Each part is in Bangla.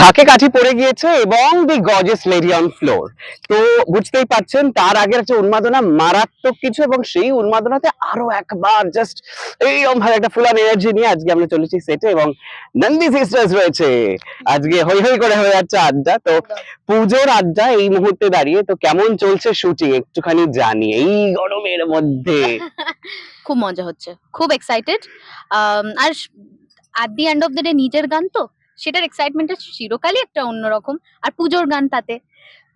ঝাঁকে কাঠি পড়ে গিয়েছে এবং the gorgeous lady on floor তো বুঝতেই পারছেন, তার আগের একটা উন্মাদনা মারাত্মক কিছু এবং সেই উন্মাদনাতে আরও একবার জাস্ট এইরকম ভাবে একটা ফুল এনার্জি নিয়ে আজকে আমরা চলেছি সেটে এবং নন্দী সিস্টার্স রয়েছে। আজকে হই হই করে হয়ে যাচ্ছে আড্ডা। তো পুজোর আড্ডা এই মুহূর্তে দাঁড়িয়ে, তো কেমন চলছে শুটিং একটুখানি জানি, এই গরমের মধ্যে। খুব মজা হচ্ছে, খুব excited R at the end of the day নিজের গান তো? সেটার এক্সাইটমেন্টটা চিরকালই একটা অন্যরকম। আর পুজোর গান তাতে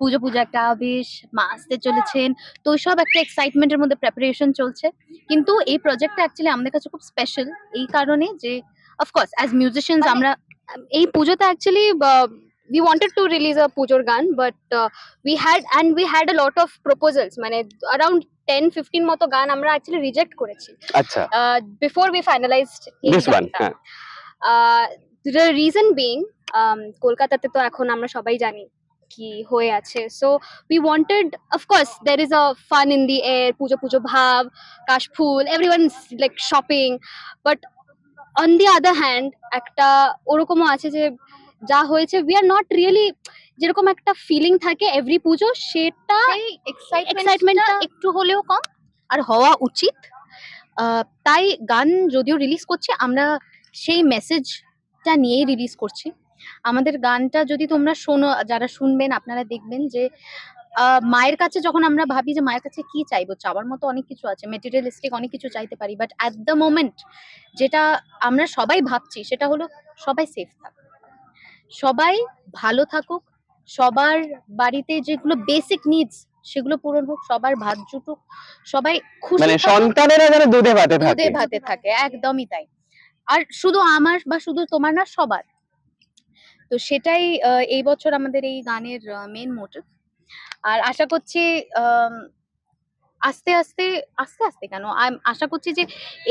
পুজো পুজো একটা আবেশ মা আসতে চলেছেন তো সব একটা এক্সাইটমেন্টের মধ্যে প্রিপারেশন চলছে। কিন্তু এই প্রজেক্টটা অ্যাকচুয়ালি আমাদের কাছে খুব স্পেশাল এই কারণে যে অফকোর্স অ্যাজ মিউজিশিয়ানস আমরা এই পুজোতে actually we wanted to release a পুজোর গান but uh, we had and we had a lot of proposals মানে around 10 15 মতো গান আমরা অ্যাকচুয়ালি রিজেক্ট করেছি। আচ্ছা। uh, before we finalized এই this one uh, the reason being um, কলকাতাতে তো এখন আমরা সবাই জানি কি হয়ে আছে। So we wanted of course there is a fun in the air Puja Puja ভাব কাশফুল everyone like shopping but on the other hand একটা ওরকমও আছে যে যা হয়েছে উই আর নট রিয়েলি যেরকম একটা ফিলিং থাকে এভরি পুজো সেটা এক্সাইটমেন্টটা একটু হলেও কম আর হওয়া উচিত। তাই গান যদিও রিলিজ করছে আমরা সেই মেসেজটা নিয়েই রিলিজ করছি। আমাদের গানটা যদি তোমরা শোনো যারা শুনবেন আপনারা দেখবেন যে মায়ের কাছে যখন আমরা ভাবি যে মায়ের কাছে কি চাইব চাওয়ার মতো অনেক কিছু আছে মেটেরিয়ালিস্টিক অনেক কিছু চাইতে পারি বাট অ্যাট দ্য মোমেন্ট যেটা আমরা সবাই ভাবছি সেটা হলো সবাই সেফ থাকুক। সবাই ভালো থাকুক সবার বাড়িতে যেগুলো বেসিক নিডস সেগুলো পূরণ হোক সবার ভাত জুটুক সবাই খুশি মানে সন্তানেরা যেন দুধে ভাতে থাকে। দুধে ভাতে থাকে একদমই তাই। আর শুধু আমার বা শুধু তোমার না, সবার। তো সেটাই এই বছর আমাদের এই গানের মেন মোটিভ আর আশা করছি আস্তে আস্তে আস্তে আস্তে কেন? আশা করছি যে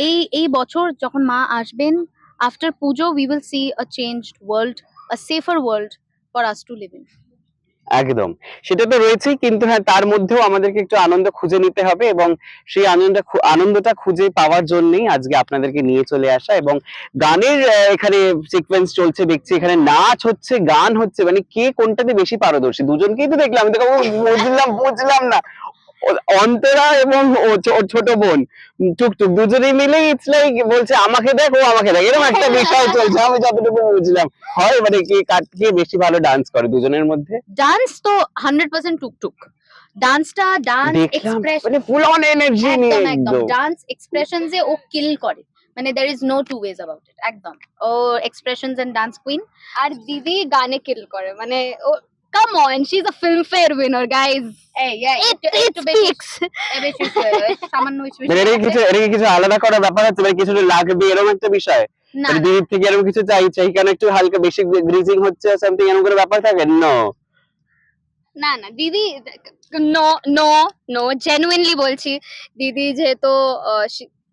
এই এই বছর যখন মা আসবেন after Puja we will see a changed world a safer world for us to live in একদম। সেটা তো রয়েছেই, কিন্তু হ্যাঁ তার মধ্যেও আমাদেরকে একটু আনন্দ খুঁজে নিতে হবে এবং সেই আনন্দ আনন্দটা খুঁজে পাওয়ার জন্যই আজকে আপনাদেরকে নিয়ে চলে আসা এবং গানের এখানে সিকোয়েন্স চলছে, দেখছি এখানে নাচ হচ্ছে, গান হচ্ছে মানে কে কোনটাতে বেশি পারদর্শী? দুজনকেই তো দেখলাম বুঝলাম বুঝলাম না। অন্তরা এবং ও ছোট বোন। টুকটুক দুজনেই মিলে ইটস লাইক বলছে আমাকে দেখ ও আমাকে দেখ। এরকম একটা বিষয় চলছে। আমি যতটুকু বুঝলাম। হয় মানে কে কার কে বেশি ভালো ডান্স করে দুজনের মধ্যে? ডান্স তো হান্ড্রেড পার্সেন্ট টুকটুক। ডান্সটা ডান্স এক্সপ্রেশন মানে ফুল অন এনার্জি নিয়ে একদম। ডান্স এক্সপ্রেশনস এ ও কিল করে। মানে there is no two ways about it একদম। ও এক্সপ্রেশনস এন্ড ডান্স কুইন আর দিদি গানে কিল করে। মানে ও on she is a Filmfare guys এই কিছু আলাদা করার ব্যাপার আছে কিছু লাগবে এরকম একটা বিষয়। না। মানে দিদির থেকে এরকম কিছু চাই চাই কেন একটু হালকা বেশি গ্রিজিং হচ্ছে সামথিং এরকম করে ব্যাপার থাকে? নো না না দিদি নো নো নো জেনুইনলি বলছি। দিদি যেহেতু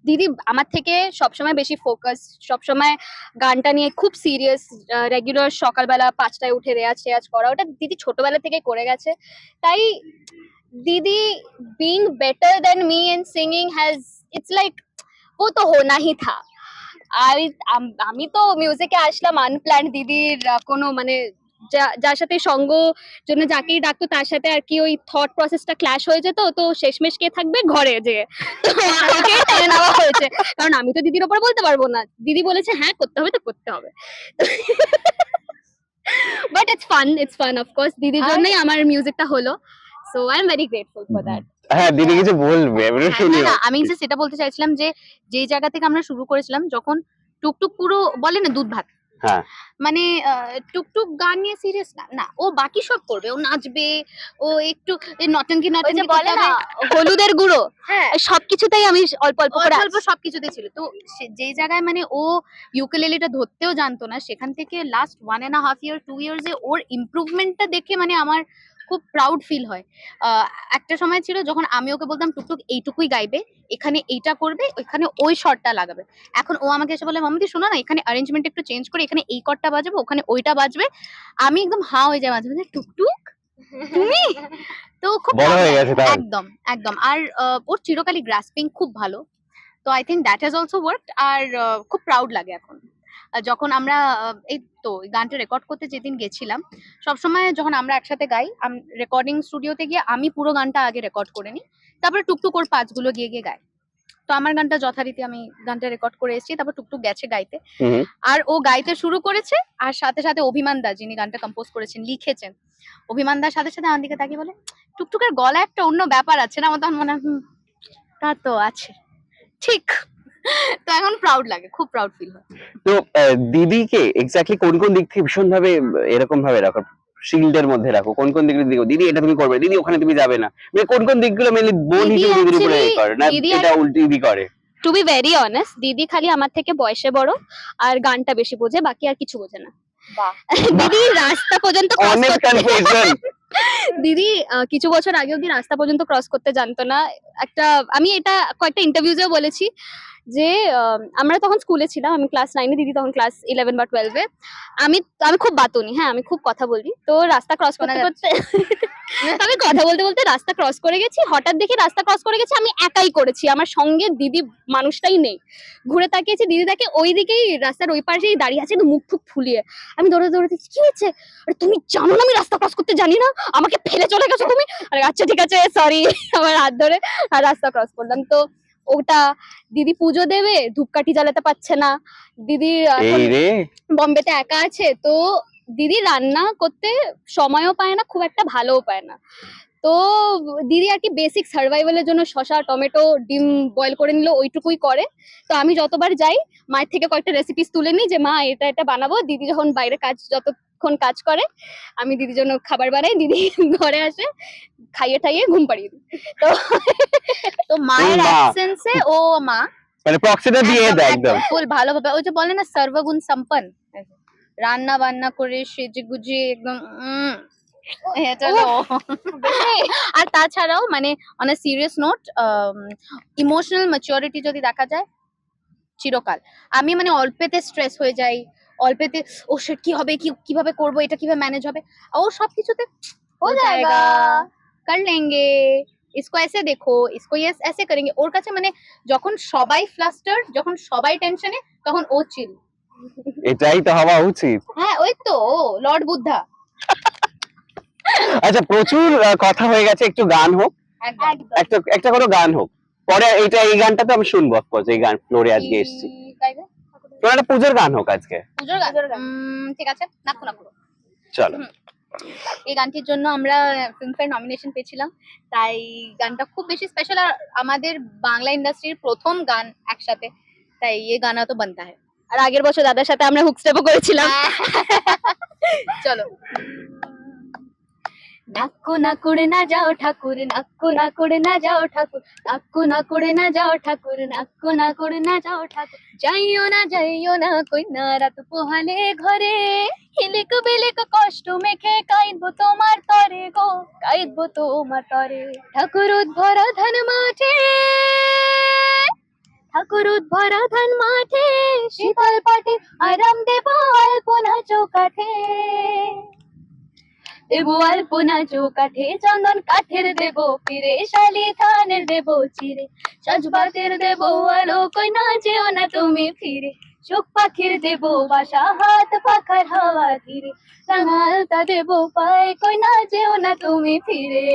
দিদি আমার থেকে সবসময় বেশি ফোকাস সবসময় গানটা নিয়ে খুব সিরিয়াস রেগুলার সকালবেলা পাঁচটায় উঠে রেয়াজ রেয়াজ করা, ওটা দিদি ছোটবেলা থেকে করে গেছে। তাই দিদি being better than me and singing has it's like ও তো হোনা হি থা। আর আমি তো মিউজিকে আসলাম আনপ্ল্যান দিদির কোনো মানে যার সাথে সঙ্গ জন্য যাকেই ডাকতো তার সাথে আর কি ওই থট প্রসেসটা ক্ল্যাশ হয়ে যেত। তো শেষমেশ কে থাকবে? ঘরে যে। তো আমাকে টেনে নেওয়া হয়েছে। কারণ আমি তো দিদির ওপর বলতে পারব না। দিদি বলেছে হ্যাঁ করতে হবে তো করতে হবে। But it's fun it's fun of course দিদির জন্যই আমার মিউজিকটা হলো। So I am very grateful for that হ্যাঁ দিদি কিছু বলবে এবারে হ্যাঁ, শুনি না, না, আমি যে সেটা বলতে চাইছিলাম যে যেই জায়গা থেকে আমরা শুরু করেছিলাম যখন টুকটুক পুরো বলে না দুধ ভাত। হ্যাঁ। মানে আহ, টুকটুক গান নিয়ে সিরিয়াস না। না ও বাকি সব করবে। ও নাচবে ও একটু নটন নটঙ্কি নটন নটঙ্কি যে বলে না? হলুদের গুঁড়ো। হ্যাঁ। সবকিছুতেই আমি অল্প অল্প করে অল্প অল্প সবকিছুতে ছিল। তো সে- যেই জায়গায় মানে ও ইউকেলেলিটা ধরতেও জানতো না সেখান থেকে last one and half year to years এ ওর ইমপ্রুভমেন্টটা দেখে মানে আমার খুব প্রাউড ফিল হয়। একটা সময় ছিল যখন আমি ওকে বলতাম টুকটুক এইটুকুই গাইবে এখানে এইটা করবে ওইখানে ওই শর্টটা লাগাবে। এখন ও আমাকে এসে বলে মামদি শোনো না এখানে অ্যারেঞ্জমেন্ট একটু চেঞ্জ করে এখানে এই কটটা বাজবে ওখানে ওইটা বাজবে। আমি একদম হা হয়ে যাই মাঝে মাঝে টুকটুক? তুমি? তো খুব বড় হয়ে গেছে একদম একদম। আর ওর চিরকালই গ্রাসপিং খুব ভালো। তো I think that has also worked আর খুব প্রাউড লাগে এখন। যখন আমরা এই তো গানটা রেকর্ড করতে যেদিন গেছিলাম সবসময় যখন আমরা একসাথে গাই রেকর্ডিং স্টুডিওতে গিয়ে আমি পুরো গানটা আগে রেকর্ড করে নিই তারপরে টুকটুক ওর পাঁচগুলো গিয়ে গিয়ে গায় তো আমার গানটা যথারীতি আমি গানটা রেকর্ড করে এসেছি তারপর টুকটুক গেছে গাইতে। আর ও গাইতে শুরু করেছে আর সাথে সাথে অভিমান দা যিনি গানটা কম্পোজ করেছেন লিখেছেন। অভিমান দার সাথে সাথে আমার দিকে তাকিয়ে বলে টুকটুকের গলা একটা অন্য ব্যাপার আছে না? আমার তখন মনে হয়, তা তো আছে। ঠিক। তো এখন প্রাউড লাগে খুব প্রাউড ফিল হয়। তো দিদিকে এক্স্যাক্টলি কোন কোন দিক থেকে ভীষণ ভাবে এরকম ভাবে রাখো শিল্ডের মধ্যে রাখো কোন কোন দিকগুলো দিকে দিদি এটা তুমি করবে দিদি ওখানে তুমি যাবে না। মানে কোন কোন দিকগুলো মেনলি বোন দিদি হিসেবে দিদির উপরে করে না এটা উল্টো দিদি করে। টু বি ভেরি অনেস্ট দিদি খালি আমার থেকে বয়সে বড় আর গানটা বেশি বোঝে বাকি আর কিছু বোঝে না। দিদি রাস্তা পর্যন্ত অনেক কনফিউশন দিদি কিছু বছর আগে অব্দি রাস্তা পর্যন্ত ক্রস করতে জানতো না। একটা আমি এটা কয়েকটা ইন্টারভিউজেও বলেছি যে আমরা তখন স্কুলে ছিলাম আমি ক্লাস নাইনে দিদি তখন ক্লাস ইলেভেন বা টুয়েলভে আমি আমি খুব বাতুনি হ্যাঁ আমি খুব কথা বলি। তো রাস্তা ক্রস করতে করতে আমি কথা বলতে বলতে রাস্তা ক্রস করে গেছি। হঠাৎ দেখি রাস্তা ক্রস করে গেছি আমি একাই করেছি। আমার সঙ্গে দিদি মানুষটাই নেই। ঘুরে তাকিয়েছি দিদি তাকে ওই দিকেই রাস্তার ওই পাশেই দাঁড়িয়ে আছে মুখ ফুক ফুলিয়ে। আমি দৌড়ে দৌড়ে দেখছি কি হয়েছে? আরে তুমি জানো না আমি রাস্তা ক্রস করতে জানি না? আমাকে ফেলে চলে গেছো তুমি? আরে আচ্ছা ঠিক আছে সরি আমার হাত ধরে আর রাস্তা ক্রস করলাম। তো ওটা দিদি পুজো দেবে ধূপকাঠি জ্বালাতে পারছে না। দিদি বম্বেতে একা আছে তো দিদি রান্না করতে সময়ও পায় না খুব একটা ভালোও পায় না। তো দিদি আর কি বেসিক সার্ভাইভালের জন্য শসা টমেটো ডিম বয়েল করে নিল ওইটুকুই করে। তো আমি যতবার যাই মায়ের থেকে কয়েকটা রেসিপিস তুলে নিই যে মা এটা এটা বানাবো। দিদি যখন বাইরে কাজ যতক্ষণ কাজ করে আমি দিদির জন্য খাবার বানাই দিদি ঘরে আসে খাইয়ে ঠাইয়ে ঘুম পাড়িয়ে দিই। তো তো মায়ের। অ্যাবসেন্সে ও মা। মানে প্রক্সিটা দিয়ে দেয় একদম ফুল ভালোভাবে। ওই যে বলে না সর্বগুণ সম্পন্ন রান্না বান্না করে সেজে গুজে একদম ও। আর তাছাড়াও মানে on serious note emotional maturity যদি দেখা যায় চিরকাল। আমি মানে অল্পেতে স্ট্রেস হয়ে যাই অল্পেতে ও সে কি হবে কি কিভাবে করব এটা কিভাবে ম্যানেজ হবে ও সবকিছুতে हो जाएगा कर लेंगे इसको ऐसे देखो इसको ये ऐसे करेंगे ওর কাছে মানে যখন সবাই ফ্লাস্টার যখন সবাই টেনশনে তখন ও চিল এটাই তো হওয়া উচিত হ্যাঁ ওই তো লর্ড বুদ্ধা আচ্ছা প্রচুর আহ, কথা হয়ে গেছে একটু গান হোক একদম একটা একটা কোনো গান হোক পরে এইটা এই গানটা তো আমি শুনবো অফকোর্স এই গান ফ্লোরে আজকে এসেছি গাইবে? একটা পুজোর গান হোক আজকে। পুজোর গান? ঠিক আছে নাকু নাকু চলো। এই গানটির জন্য আমরা ফিল্মফেয়ার নমিনেশন পেয়েছিলাম তাই গানটা খুব বেশি স্পেশাল আর আমাদের বাংলা ইন্ডাস্ট্রির প্রথম গান একসাথে তাই এই গানা তো বানতা হয়। আর আগের বছর দাদার সাথে আমরা হুক স্টেপও করেছিলাম। চলো। নাক্কু না করে না যাও ঠাকুর নাক্কু না করে না যাও ঠাকুর নাক্কু না করে না যাও ঠাকুর নাক্কু না করে না যাও ঠাকুর। যাইও না যাইও না কই না রাত পোহালে ঘরে। হিলিক বিলিক কষ্ট মেখে কাইদবো তোমার তরে গো কাইদবো তোমার তরে। ঠাকুর উদ্ভরা ধান মাঠে, ঠাকুর উদ্ভরা ধান মাঠে, শীতল পাটে আরাম দেব আলপনা চৌকাঠে। দেবো আলপনা চৌকাঠে চন্দন কাঠের দেব, ফিরে শালি ধানের দেব চিরে। সাজবাতের দেব আলো কই না যেও না তুমি ফিরে। চোখ পাখির দেব বাসা হাত পাখার হাওয়া ধীরে। রাঙালতা দেব পায়ে কই না যেও না তুমি ফিরে।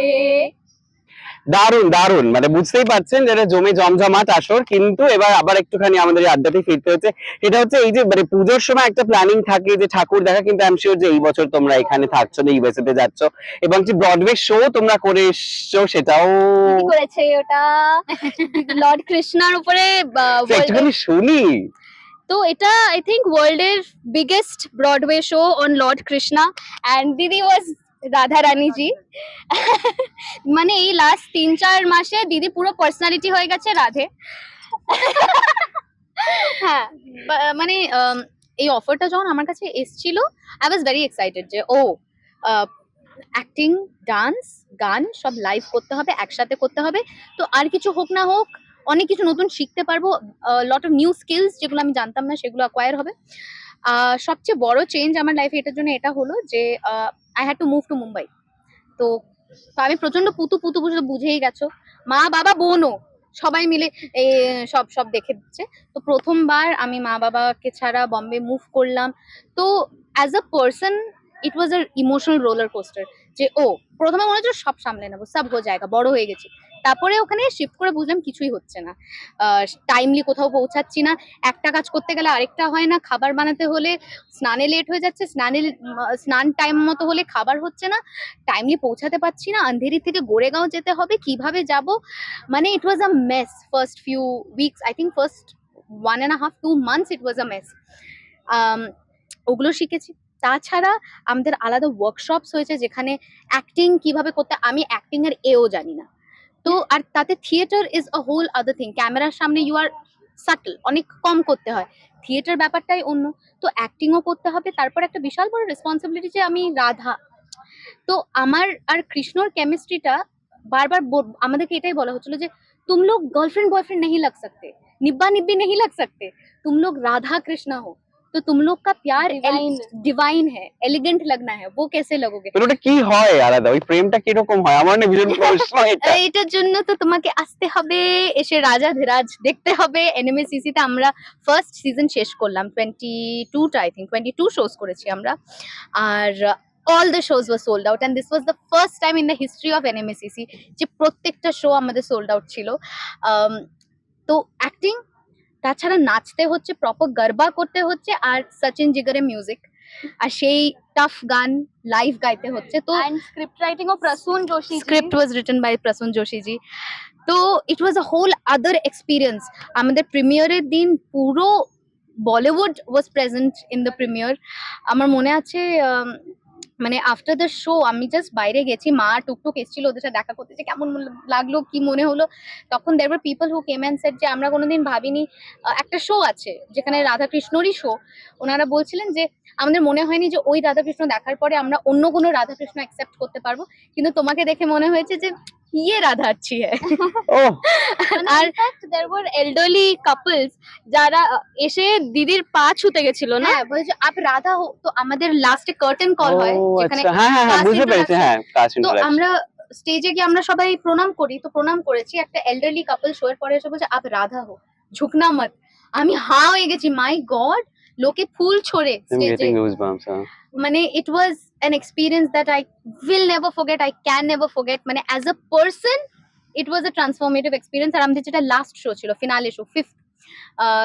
দারুণ দারুণ মানে বুঝতেই পারছেন যেটা জমে জমজমাট আসর কিন্তু এবার আবার একটুখানি আমাদের এই আড্ডাতে ফিরতে হচ্ছে। এটা হচ্ছে এই যে মানে পুজোর সময় একটা প্ল্যানিং থাকে যে ঠাকুর দেখা কিন্তু আমি শিওর যে এই বছর তোমরা এখানে থাকছো না ইউএসএ তে যাচ্ছ। এবং যে ব্রডওয়ে শো তোমরা করে এসছো সেটাও করেছে ওটা? লর্ড কৃষ্ণার উপরে একটুখানি শুনি। তো এটা আই থিঙ্ক ওয়ার্ল্ড এর biggest Broadway show on lord Krishna and দিদি ওয়াজ রাধা রানীজি। মানে এই লাস্ট তিন চার মাসে দিদি পুরো পার্সোনালিটি হয়ে গেছে রাধে। হ্যাঁ মানে এই অফারটা যখন আমার কাছে এসছিল আই ওয়াজ ভেরি এক্সাইটেড যে, ও অ্যাক্টিং ডান্স গান সব লাইভ করতে হবে, একসাথে করতে হবে। তো আর কিছু হোক না হোক, অনেক কিছু নতুন শিখতে পারব লট অফ নিউ স্কিলস যেগুলো আমি জানতাম না সেগুলো অ্যাকোয়ার হবে। সবচেয়ে বড় চেঞ্জ আমার লাইফে এটার জন্য এটা হলো যে I had to move to Mumbai তো তো আমি প্রচণ্ড পুতু পুতু বুঝে বুঝেই গেছো। মা, বাবা, বোনও সবাই মিলে সব সব দেখে দিচ্ছে। তো প্রথমবার আমি মা, বাবাকে ছাড়া বম্বে মুভ করলাম। তো as a person it was a emotional roller coaster যে, ও, প্রথমে মনে হচ্ছে সব সামলে নেব, সব হো জায়গা বড় হয়ে গেছি। তারপরে ওখানে শিফট করে বুঝলাম কিছুই হচ্ছে না। টাইমলি কোথাও পৌঁছাচ্ছি না। একটা কাজ করতে গেলে আরেকটা হয় না। খাবার বানাতে হলে স্নানে লেট হয়ে যাচ্ছে। স্নানে, স্নান টাইম মতো হলে খাবার হচ্ছে না। টাইমলি পৌঁছাতে পারছি না। আন্ধেরি থেকে গোরেগাঁও যেতে হবে। কীভাবে যাব? মানে it was a mess first few weeks I think first one and half two months it was a mess ওগুলো শিখেছি। তাছাড়া আমাদের আলাদা ওয়ার্কশপস হয়েছে যেখানে অ্যাক্টিং কীভাবে করতে আমি অ্যাক্টিং এর এও জানি না। তো, আর তাতে theatre is a whole other thing ক্যামেরার সামনে ইউ আর সাটল অনেক কম করতে হয়। থিয়েটার ব্যাপারটাই অন্য। তো অ্যাক্টিংও করতে হবে। তারপর একটা বিশাল বড় রেসপন্সিবিলিটি যে আমি রাধা। তো আমার আর কৃষ্ণর কেমিস্ট্রিটা বারবার আমাদেরকে এটাই বলা হচ্ছিল যে, তুম লোক গার্লফ্রেন্ড বয়ফ্রেন্ড নেই লাগ সকতে। নিব্বা নিব্বি নেই লাগ সকতে। তুম লোক রাধা কৃষ্ণা হোক तो तुम लोग का प्यार Divine. डिवाइन है एलिगेंट लगना है वो कैसे लगोगे তো ওটা কি হয় আলাদা ওই প্রেমটা কিরকম হয় আমার না ভীষণ প্রশ্ন এটা এটার জন্য তো তোমাকে আসতে হবে এসে রাজা ধীরাজ দেখতে হবে এনএমএসিসি তে আমরা ফার্স্ট সিজন শেষ করলাম টোয়েন্টি টুটা I think twenty two shows করেছি আমরা আর all the shows was sold out and this was the first time in the history of NMACC যে প্রত্যেকটা শো আমাদের সোল্ড আউট ছিল আম, তো অ্যাক্টিং তাছাড়া নাচতে হচ্ছে প্রপার গরবা করতে হচ্ছে আর সচিন জিগারে মিউজিক আর সেই টাফ গান লাইভ গাইতে হচ্ছে তো script writing of Prasoon Joshi. ji. script was written by Prasun Joshi তো it was a whole other experience আমাদের প্রিমিয়ারের দিন পুরো Bollywood was present in the premiere আমার মনে আছে মানে আফটার দ্য শো আমি জাস্ট বাইরে গেছি, মা টুকটুক এসেছিল ওদের সাথে দেখা করতে, যে কেমন লাগল, কি মনে হলো? তখন দেখবার people who came and sat যে আমরা কোনোদিন ভাবিনি একটা শো আছে, যেখানে রাধাকৃষ্ণরই শো ওনারা বলছিলেন যে আমাদের মনে হয়নি যে ওই রাধাকৃষ্ণ দেখার পরে আমরা অন্য কোনো রাধাকৃষ্ণ অ্যাকসেপ্ট করতে পারব। কিন্তু তোমাকে দেখে মনে হয়েছে যে রাধা আচ্ছি হ্যাঁ ও And R there were elderly couples যারা এসে দিদির পা ছুতে গেছিল না? হ্যাঁ বলছে আপ রাধা হো। তো আমাদের লাস্টে কার্টেন কল হয় ও, যেখানে আচ্ছা। হ্যাঁ হ্যাঁ হ্যাঁ বুঝতে পেরেছি। হ্যাঁ তো আমরা স্টেজে গিয়ে আমরা সবাই প্রণাম করি। তো প্রণাম করেছি একটা এল্ডারলি কাপল শো এর পরে এসে বলছে আপ রাধা হো ঝুকনা মত। আমি হা হয়ে গেছি মাই গড লোকে ফুল ছড়ে স্টেজে মানে it was an experience that I will never forget I can never forget মানে as a person it was a transformative experience আর আমাদের যেটা লাস্ট শো ছিল finale show fifth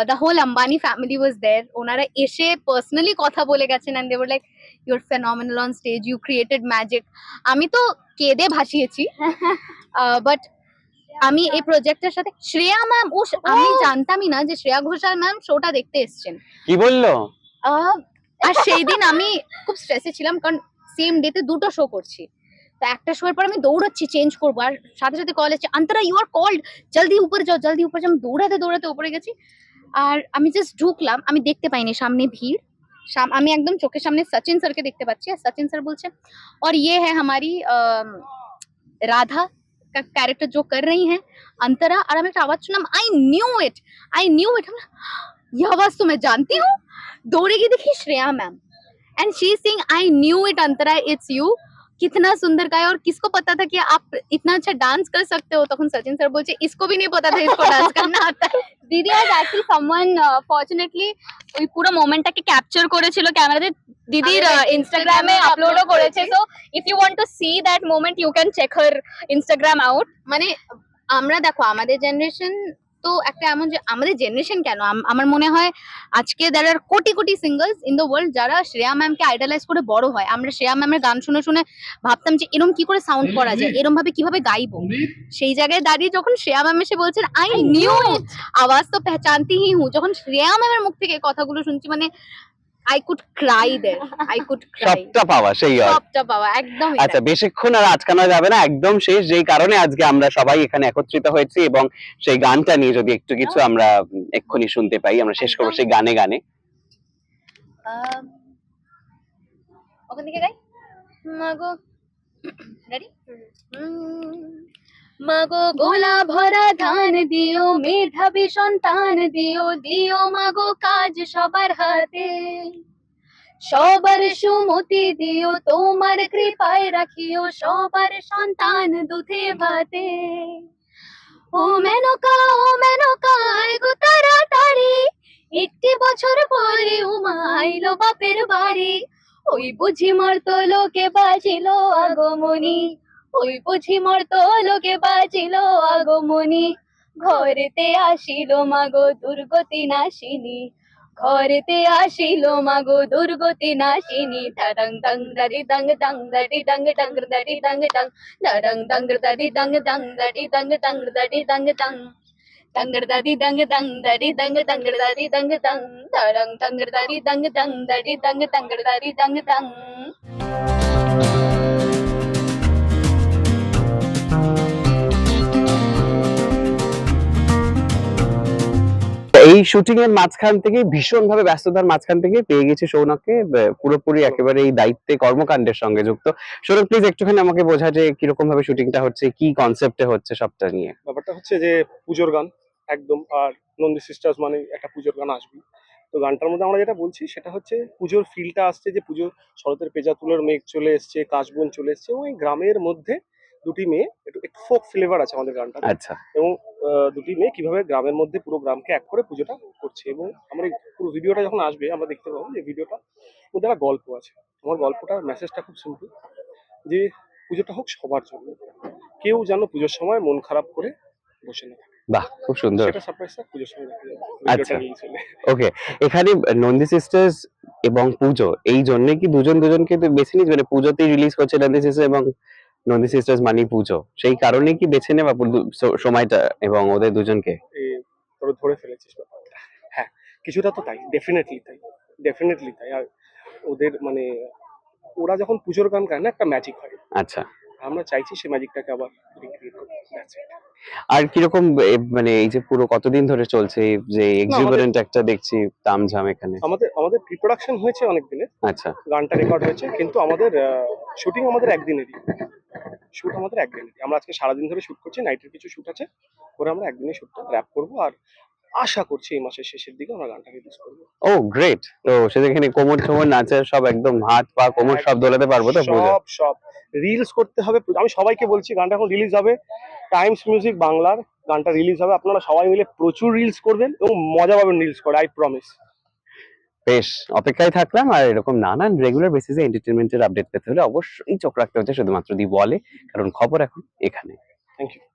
the whole Ambani family was there ওনারা এসে পার্সোনালি কথা বলে গেছেন and they're like your phenomenal on stage you created magic আমি তো কেঁদে ভাসিয়েছি বাট আমি এই প্রজেক্টের সাথে শ্রেয়া ম্যাম ও আমি Oh! জানতামই না যে শ্রেয়া ঘোষাল ম্যাম শোটা দেখতে এসছেন। কি বলল? আর সেই দিন আমি খুব স্ট্রেসে ছিলাম কারণ সেম ডেতে দুটো শো করছি তো একটা শো এর পর আমি দৌড়াচ্ছি চেঞ্জ করবো আর সাথে সাথে কল এসেছে অন্তরা ইউ আর কল্ড জলদি উপরে যাও জলদি উপরে যাও আমি দৌড়াতে দৌড়াতে উপরে গেছি আর আমি জাস্ট ঢুকলাম আমি দেখতে পাইনি সামনে ভিড় সাম- আমি একদম চোখের সামনে সচিন স্যারকে দেখতে পাচ্ছি আর সচিন স্যার বলছে और ये है हमारी अम, राधा का कैरेक्टर जो कर रही हैं अंतरा और আমি একটা আওয়াজ শুনলাম I knew it I knew it यह आवाज़ तो मैं जानती हूँ। दौड़ेगी देखी Shreya ma'am. And she sing I knew it Antara it's you कितना सुंदर का है और किसको पता था कि आप इतना अच्छा डांस कर सकते हो? तो सचिन सर बोलते इसको भी नहीं पता था इसको डांस करना आता दीदी आज एक्चुअली समवन फॉर्चुनेटली पूरा मोमेंटटा के कैप्चर করে ছিল ক্যামেরাতে দিদির ইনস্টাগ্রামে আপলোডও করেছে so if you want to see that moment you can check her Instagram out মানে আমরা দেখো আমাদের জেনারেশন তো একটা এমন যে আমাদের জেনারেশন কেন? আম- আমার মনে হয় আজকে there are crore crore singers in the world যারা শ্রেয়া ম্যামকে আইডালাইজ করে বড় হয়। আমরা শ্রেয়া ম্যামের গান শুনে শুনে ভাবতাম যে এরম কি করে সাউন্ড করা যায় এরম ভাবে কীভাবে গাইবো? সেই জায়গায় দাঁড়িয়ে যখন শ্রেয়া ম্যাম এসে বলছেন আই নিউ আওয়াজ তো পেহচানতি হি হুঁ। যখন শ্রেয়া ম্যামের মুখ থেকে কথাগুলো শুনছি মানে I could cry they I could cry সবটা পাওয়া সেই অর্থ সবটা পাওয়া একদম আচ্ছা বেশিক্ষণ আর আজকানো যাবে না একদম শেষ। যেই কারণে আজকে আমরা সবাই এখানে একত্রিত হয়েছি এবং সেই গানটা নিয়ে যদি একটু কিছু আমরা এক্ষুনি শুনতে পাই আমরা শেষ করব সেই গানে গানে। ওখান থেকে গাই? মাগো রেডি মাগো গোলা ভরা ধান দিও, মেধাবী সন্তান দিও দিও মাগো কাজ সবার হাতে। সবার সুমতি দিও, তোমার কৃপায় রাখিও সবার সন্তান দুধে ভাতে। ও মেনকা ও মেনকা গো তাড়াতাড়ি। একটি বছর পরে উমা আইলো বাপের বাড়ি। ওই বুঝি মর্ত লোকে বাজিল আগমনি। ওই বুঝি মর্ত লোকে বাজিল আগমনি ঘরেতে আসিল মাগো দুর্গতি নাশিনী ঘরেতে আসিল মাগো দুর্গতি নাশিনী ধরং দং দরি দং দং দরি দং দং দরি দং দং ধরং দং দরি দং দং দরি দং দং দরি দং দং দঙ্গর দাদি দঙ্গ দং দরি দঙ্গ দঙ্গর দাদি দঙ্গ দং ধরং দঙ্গর দাদি দঙ্গ দং এই শুটিং এর মাঝখান থেকে ভীষণ ভাবে ব্যস্ততার মাঝখান থেকে পেয়ে গেছি সৌনককে। পুরোপুরি একেবারে এই দায়িত্বে কর্মকাণ্ডের সঙ্গে যুক্ত। সৌনক প্লিজ একটুখানি আমাকে বোঝা যে কীরকম ভাবে শুটিংটা হচ্ছে কি কনসেপ্টে হচ্ছে সবটা নিয়ে। ব্যাপারটা হচ্ছে যে পুজোর গান একদম আর নন্দী সিস্টার্স মানে একটা পুজোর গান আসবে। তো গানটার মধ্যে আমরা যেটা বলছি সেটা হচ্ছে পুজোর ফিলটা আসছে যে পুজো শরতের পেজা তুলোর মেঘ চলে এসছে কাশবন চলে এসছে এবং এই গ্রামের মধ্যে দুটি মেয়ে একটু একটু ফোক ফ্লেভার আছে আমাদের গানটা আচ্ছা। এবং দুটি মেয়ে কীভাবে গ্রামের মধ্যে পুরো গ্রামকে এক করে পুজোটা করছে এবং আমরা এই পুরো ভিডিওটা যখন আসবে আমরা দেখতে পাবো যে ভিডিওটা মধ্যে একটা গল্প আছে। আমার গল্পটার মেসেজটা খুব সিম্পল যে পুজোটা হোক সবার জন্য। কেউ যেন পুজোর সময় মন খারাপ করে বসে না থাকে। বাহ খুব সুন্দর। সময় আচ্ছা। ওকে এখানে নন্দী সিস্টার্স এবং পুজো এই জন্য কি দুজন দুজনকে বেছে নিয়েছে? মানে পুজোতেই রিলিজ করছে নন্দী সিস্টার এবং নন্দী সিস্টার্স মানি পুজো। সেই কারণে কি বেছে নেওয়া সময়টা এবং ওদের দুজনকে? তোরা ধরে ফেলেছিস ব্যাপারটা। হ্যাঁ কিছুটা তো তাই ডেফিনেটলি তাই ডেফিনেটলি তাই। আর ওদের মানে ওরা যখন পুজোর গান গায় না একটা ম্যাজিক হয়। আচ্ছা। আমরা চাইছি সেই ম্যাজিকটাকে আবার করতে আর কীরকম মানে এই যে পুরো কতদিন ধরে চলছে যে এক্সিবিরেন্ট একটা দেখছি তামঝাম এখানে? আমাদের আমাদের প্রি প্রোডাকশন হয়েছে অনেক দিনের আচ্ছা। গানটা রেকর্ড হয়েছে কিন্তু আমাদের শুটিং আমাদের একদিনেরই। শুট আমাদের একদিনেরই। আমরা আজকে সারাদিন ধরে শুট করছি নাইটের কিছু শুট আছে পরে আমরা একদিনে শুটটা র্যাপ করব আর আশা করছি এই মাসের শেষের দিকে আমরা গানটা রিলিজ করব। ও গ্রেট তো সেখানে কোমর টোমর নাচের সব একদম হাত পা কোমর সব দোলাতে পারব তো সব সব। রিলস করতে হবে আমি সবাইকে বলছি গানটা এখন রিলিজ হবে। টাইমস মিউজিক বাংলার গানটা রিলিজ হবে। আপনারা সবাই মিলে প্রচুর রিলস করবেন এবং মজা পাবেন রিলস করে আই প্রমিস বেশ অপেক্ষায় থাকলাম। আর এরকম নানান রেগুলার বেসিসে এন্টারটেনমেন্টের আপডেট পেতে হলে অবশ্যই চোখ রাখতে হচ্ছে শুধুমাত্র দি বলে কারণ খবর এখন এখানে। Thank you